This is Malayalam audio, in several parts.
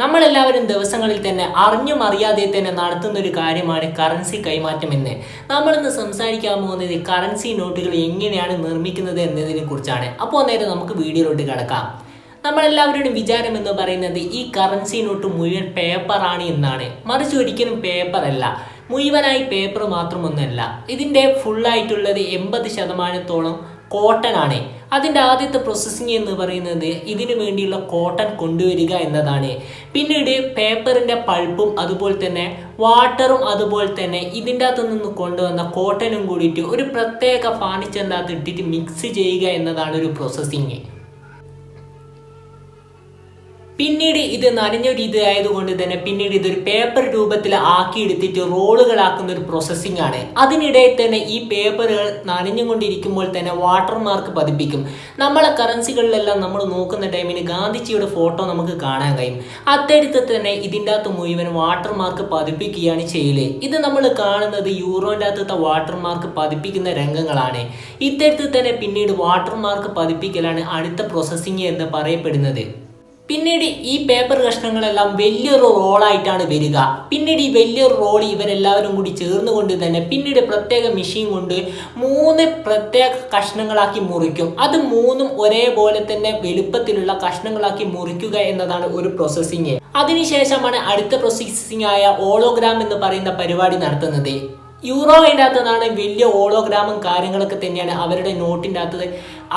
നമ്മളെല്ലാവരും ദിവസങ്ങളിൽ തന്നെ അറിഞ്ഞും അറിയാതെ തന്നെ നടത്തുന്ന ഒരു കാര്യമാണ് കറൻസി കൈമാറ്റം എന്ന് നമ്മളിന്ന് സംസാരിക്കാൻ പോകുന്നത് കറൻസി നോട്ടുകൾ എങ്ങനെയാണ് നിർമ്മിക്കുന്നത് എന്നതിനെ കുറിച്ചാണ്. അപ്പോൾ നേരെ നമുക്ക് വീഡിയോയിലോട്ട് കിടക്കാം. നമ്മളെല്ലാവരുടെയും വിചാരം എന്ന് പറയുന്നത് ഈ കറൻസി നോട്ട് മുഴുവൻ പേപ്പറാണ് എന്നാണ്. മറിച്ച് ഒരിക്കലും പേപ്പറല്ല മുഴുവനായി പേപ്പർ മാത്രമൊന്നുമല്ല ഇതിന്റെ ഫുള്ളായിട്ടുള്ളത് എൺപത് ശതമാനത്തോളം കോട്ടൺ ആണ്. അതിന്റെ ആദ്യത്തെ പ്രോസസ്സിങ് എന്ന് പറയുന്നത് ഇതിനു വേണ്ടിയുള്ള കോട്ടൺ കൊണ്ടുവരിക എന്നതാണ്. പിന്നീട് പേപ്പറിന്റെ പൾപ്പും അതുപോലെ തന്നെ വാട്ടറും അതുപോലെ തന്നെ ഇതിന്റെ അകത്ത് നിന്ന് കൊണ്ടുവന്ന കോട്ടനും കൂടിയിട്ട് ഒരു പ്രത്യേക ഫാണിച്ചറിന്റെ അകത്ത് ഇട്ടിട്ട് മിക്സ് ചെയ്യുക എന്നതാണ് ഒരു പ്രോസസ്സിങ് പിന്നീട് ഇത് നനഞ്ഞ രീതി ആയതുകൊണ്ട് തന്നെ പിന്നീട് ഇതൊരു പേപ്പർ രൂപത്തിൽ ആക്കിയെടുത്തിട്ട് റോളുകളാക്കുന്ന ഒരു പ്രോസസ്സിംഗ് ആണ്. അതിനിടയിൽ തന്നെ ഈ പേപ്പറുകൾ നനഞ്ഞുകൊണ്ടിരിക്കുമ്പോൾ തന്നെ വാട്ടർ മാർക്ക് പതിപ്പിക്കും. നമ്മളെ കറൻസികളിലെല്ലാം നമ്മൾ നോക്കുന്ന ടൈമിന് ഗാന്ധിജിയുടെ ഫോട്ടോ നമുക്ക് കാണാൻ കഴിയും. അത്തരത്തിൽ തന്നെ ഇതിന്റെ അകത്ത് മുഴുവൻ വാട്ടർ മാർക്ക് പതിപ്പിക്കുകയാണ് ചെയ്യൽ. ഇത് നമ്മൾ കാണുന്നത് യൂറോന്റെ അകത്തത്തെ വാട്ടർ മാർക്ക് പതിപ്പിക്കുന്ന രംഗങ്ങളാണ്. ഇത്തരത്തിൽ തന്നെ പിന്നീട് വാട്ടർ മാർക്ക് പതിപ്പിക്കലാണ് അടുത്ത പ്രോസസ്സിംഗ് എന്ന് പറയപ്പെടുന്നത്. പിന്നീട് ഈ പേപ്പർ കഷ്ണങ്ങളെല്ലാം വലിയൊരു റോളായിട്ടാണ് വരിക. പിന്നീട് ഈ വലിയൊരു റോൾ ഇവരെല്ലാവരും കൂടി ചേർന്നുകൊണ്ട് തന്നെ പിന്നീട് പ്രത്യേക മെഷീൻ കൊണ്ട് മൂന്ന് പ്രത്യേക കഷ്ണങ്ങളാക്കി മുറിക്കും. അത് മൂന്നും ഒരേപോലെ തന്നെ വലുപ്പത്തിലുള്ള കഷ്ണങ്ങളാക്കി മുറിക്കുക എന്നതാണ് ഒരു പ്രോസസ്സിങ് അതിനുശേഷമാണ് അടുത്ത പ്രോസസ്സിംഗ് ആയ ഓളോഗ്രാം എന്ന് പറയുന്ന പരിപാടി നടത്തുന്നത്. യൂറോയിന്റെ അകത്ത് നിന്നാണ് വലിയ ഓളോഗ്രാമും കാര്യങ്ങളൊക്കെ തന്നെയാണ് അവരുടെ നോട്ടിന്റെ അകത്ത്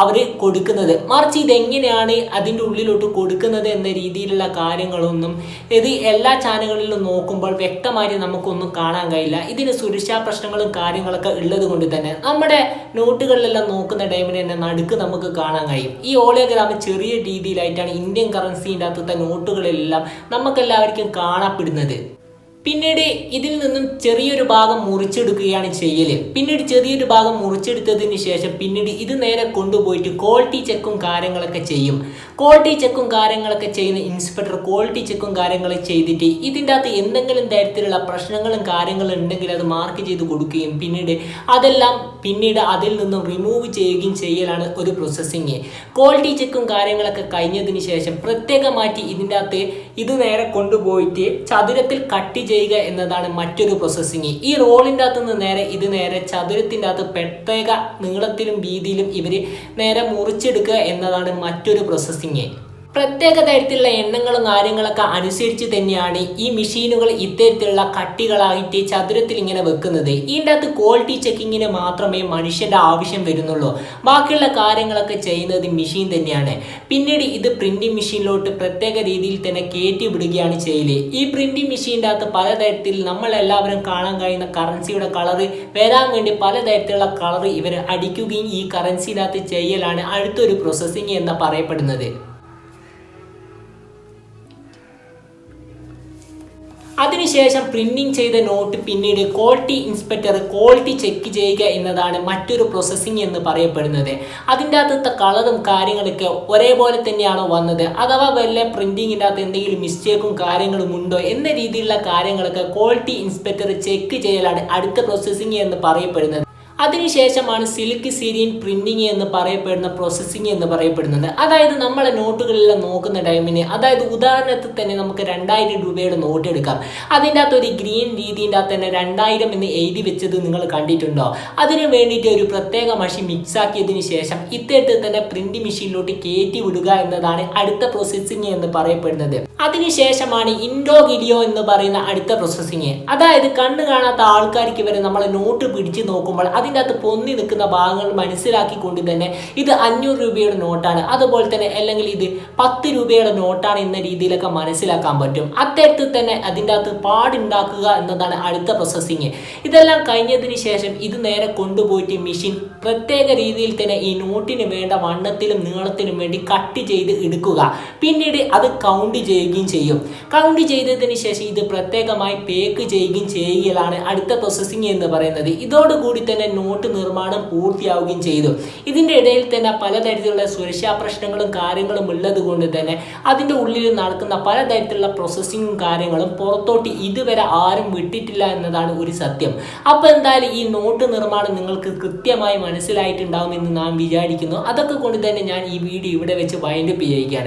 അവർ കൊടുക്കുന്നത്. മറിച്ച് ഇതെങ്ങനെയാണ് അതിന്റെ ഉള്ളിലോട്ട് കൊടുക്കുന്നത് എന്ന രീതിയിലുള്ള കാര്യങ്ങളൊന്നും ഇത് എല്ലാ ചാനലുകളിലും നോക്കുമ്പോൾ വ്യക്തമായിട്ട് നമുക്കൊന്നും കാണാൻ കഴിയില്ല. ഇതിന് സുരക്ഷാ പ്രശ്നങ്ങളും കാര്യങ്ങളൊക്കെ ഉള്ളത് കൊണ്ട് തന്നെ നമ്മുടെ നോട്ടുകളിലെല്ലാം നോക്കുന്ന ടൈമിന് തന്നെ നടുക്ക് നമുക്ക് കാണാൻ കഴിയും. ഈ ഓളോഗ്രാം ചെറിയ രീതിയിലായിട്ടാണ് ഇന്ത്യൻ കറൻസീന്റെ അകത്തുള്ള നോട്ടുകളെല്ലാം നമുക്കെല്ലാവർക്കും കാണപ്പെടുന്നത്. പിന്നീട് ഇതിൽ നിന്നും ചെറിയൊരു ഭാഗം മുറിച്ചെടുക്കുകയാണ് ചെയ്യൽ പിന്നീട് ചെറിയൊരു ഭാഗം മുറിച്ചെടുത്തതിന് ശേഷം പിന്നീട് ഇത് നേരെ കൊണ്ടുപോയിട്ട് ക്വാളിറ്റി ചെക്കും കാര്യങ്ങളൊക്കെ ചെയ്യും. ക്വാളിറ്റി ചെക്കും കാര്യങ്ങളൊക്കെ ചെയ്യുന്ന ഇൻസ്പെക്ടർ ക്വാളിറ്റി ചെക്കും കാര്യങ്ങളും ചെയ്തിട്ട് ഇതിന്റെ അകത്ത് എന്തെങ്കിലും തരത്തിലുള്ള പ്രശ്നങ്ങളും കാര്യങ്ങളും ഉണ്ടെങ്കിൽ അത് മാർക്ക് ചെയ്ത് കൊടുക്കുകയും പിന്നീട് അതെല്ലാം പിന്നീട് അതിൽ നിന്നും റിമൂവ് ചെയ്യുകയും ചെയ്യലാണ് ഒരു പ്രോസസ്സിങ് ക്വാളിറ്റി ചെക്കും കാര്യങ്ങളൊക്കെ കഴിഞ്ഞതിന് ശേഷം പ്രത്യേകമായിട്ട് ഇതിന്റെ അകത്ത് ഇത് നേരെ കൊണ്ടുപോയിട്ട് ചതുരത്തിൽ കട്ട് ചെയ്യുക എന്നതാണ് മറ്റൊരു പ്രോസസ്സിങ് ഈ റോളിന്റെ അകത്ത് നേരെ ഇത് നേരെ ചതുരത്തിന്റെ അകത്ത് പ്രത്യേക നീളത്തിലും വീതിയിലും ഇവർ നേരെ മുറിച്ചെടുക്കുക എന്നതാണ് മറ്റൊരു പ്രോസസ്സിങ് оценить. പ്രത്യേക തരത്തിലുള്ള എണ്ണങ്ങളും കാര്യങ്ങളൊക്കെ അനുസരിച്ച് തന്നെയാണ് ഈ മെഷീനുകൾ ഇത്തരത്തിലുള്ള കട്ടികളായിട്ട് ചതുരത്തിൽ ഇങ്ങനെ വെക്കുന്നത്. ഇതിന്റെ അകത്ത് ക്വാളിറ്റി ചെക്കിങ്ങിന് മാത്രമേ മനുഷ്യന്റെ ആവശ്യം വരുന്നുള്ളൂ. ബാക്കിയുള്ള കാര്യങ്ങളൊക്കെ ചെയ്യുന്നത് മെഷീൻ തന്നെയാണ്. പിന്നീട് ഇത് പ്രിന്റിംഗ് മെഷീനിലോട്ട് പ്രത്യേക രീതിയിൽ തന്നെ കയറ്റി വിടുകയാണ് ചെയ്യൽ. ഈ പ്രിന്റിംഗ് മെഷീന്റെ അകത്ത് പലതരത്തിൽ നമ്മളെല്ലാവരും കാണാൻ കഴിയുന്ന കറൻസിയുടെ കളറ് വരാൻ വേണ്ടി പലതരത്തിലുള്ള കളർ ഇവർ അടിക്കുകയും ഈ കറൻസിനകത്ത് ചെയ്യലാണ് അടുത്തൊരു പ്രോസസ്സിംഗ് എന്ന് പറയപ്പെടുന്നത്. അതിനുശേഷം പ്രിന്റിംഗ് ചെയ്ത നോട്ട് പിന്നീട് ക്വാളിറ്റി ഇൻസ്പെക്ടർ ക്വാളിറ്റി ചെക്ക് ചെയ്യുക എന്നതാണ് മറ്റൊരു പ്രോസസ്സിംഗ് എന്ന് പറയപ്പെടുന്നത്. അതിന്റെ അകത്തെ കളറും കാര്യങ്ങളൊക്കെ ഒരേപോലെ തന്നെയാണോ വന്നത്? അഥവാ വല്ല പ്രിന്റിങ്ങിന്റെ അകത്ത് എന്തെങ്കിലും മിസ്റ്റേക്കും കാര്യങ്ങളും ഉണ്ടോ? എന്ന രീതിയിലുള്ള കാര്യങ്ങളൊക്കെ ക്വാളിറ്റി ഇൻസ്പെക്ടർ ചെക്ക് ചെയ്യലാണ് അടുത്ത പ്രോസസ്സിംഗ് എന്ന് പറയപ്പെടുന്നത്. അതിനുശേഷമാണ് സിൽക്ക് സീരിയൻ പ്രിന്റിംഗ് എന്ന് പറയപ്പെടുന്ന പ്രോസസ്സിങ് എന്ന് പറയപ്പെടുന്നത്. അതായത് നമ്മളെ നോട്ടുകളെല്ലാം നോക്കുന്ന ടൈമിന് അതായത് ഉദാഹരണത്തിൽ തന്നെ നമുക്ക് രണ്ടായിരം രൂപയുടെ നോട്ട് എടുക്കാം. അതിന്റെ അകത്ത് ഒരു ഗ്രീൻ രീതിന്റെ അകത്ത് തന്നെ രണ്ടായിരം എന്ന് എഴുതി വെച്ചത് നിങ്ങൾ കണ്ടിട്ടുണ്ടോ? അതിന് വേണ്ടിയിട്ട് ഒരു പ്രത്യേക മഷി മിക്സ് ആക്കിയതിന് ശേഷം ഇത്തരത്തിൽ തന്നെ പ്രിന്റ് മെഷീനിലോട്ട് കയറ്റി വിടുക എന്നതാണ് അടുത്ത പ്രോസസ്സിങ് എന്ന് പറയപ്പെടുന്നത്. അതിനുശേഷമാണ് ഇൻഡോ ഗിഡിയോ എന്ന് പറയുന്ന അടുത്ത പ്രോസസ്സിങ് അതായത് കണ്ണു കാണാത്ത ആൾക്കാർക്ക് വരെ നമ്മളെ നോട്ട് പിടിച്ച് നോക്കുമ്പോൾ അതിന്റെ അകത്ത് പൊന്നി നിൽക്കുന്ന ഭാഗങ്ങൾ മനസ്സിലാക്കിക്കൊണ്ട് തന്നെ ഇത് അഞ്ഞൂറ് രൂപയുടെ നോട്ടാണ്. അതുപോലെ തന്നെ അല്ലെങ്കിൽ ഇത് പത്ത് രൂപയുടെ നോട്ടാണ് എന്ന രീതിയിലൊക്കെ മനസ്സിലാക്കാൻ പറ്റും. അത്തരത്തിൽ തന്നെ അതിന്റെ അകത്ത് പാടുണ്ടാക്കുക എന്നതാണ് അടുത്ത പ്രോസസ്സിങ് ഇതെല്ലാം കഴിഞ്ഞതിന് ശേഷം ഇത് നേരെ കൊണ്ടുപോയിട്ട് മെഷീൻ പ്രത്യേക രീതിയിൽ തന്നെ ഈ നോട്ടിന് വേണ്ട വണ്ണത്തിലും നീളത്തിലും വേണ്ടി കട്ട് ചെയ്ത് എടുക്കുക. പിന്നീട് അത് കൗണ്ട് ചെയ്യുകയും ചെയ്യും. കൗണ്ട് ചെയ്തതിന് ശേഷം ഇത് പ്രത്യേകമായി പേക്ക് ചെയ്യുകയും ചെയ്യുകയാണ് അടുത്ത പ്രോസസ്സിങ് എന്ന് പറയുന്നത്. ഇതോടുകൂടി തന്നെ നോട്ട് നിർമ്മാണം പൂർത്തിയാവുകയും ചെയ്തു. ഇതിന്റെ ഇടയിൽ തന്നെ പലതരത്തിലുള്ള സുരക്ഷാ പ്രശ്നങ്ങളും കാര്യങ്ങളും ഉള്ളത് കൊണ്ട് തന്നെ അതിന്റെ ഉള്ളിൽ നടക്കുന്ന പലതരത്തിലുള്ള പ്രോസസ്സിങ്ങും കാര്യങ്ങളും പുറത്തോട്ട് ഇതുവരെ ആരും വിട്ടിട്ടില്ല എന്നതാണ് ഒരു സത്യം. അപ്പോൾ എന്തായാലും ഈ നോട്ട് നിർമ്മാണം നിങ്ങൾക്ക് കൃത്യമായി മനസ്സിലായിട്ടുണ്ടാകുമെന്ന് നാം വിചാരിക്കുന്നു. അതൊക്കെ കൊണ്ട് തന്നെ ഞാൻ ഈ വീഡിയോ ഇവിടെ വെച്ച് വൈൻഡപ്പ് ചെയ്യുകയാണ്.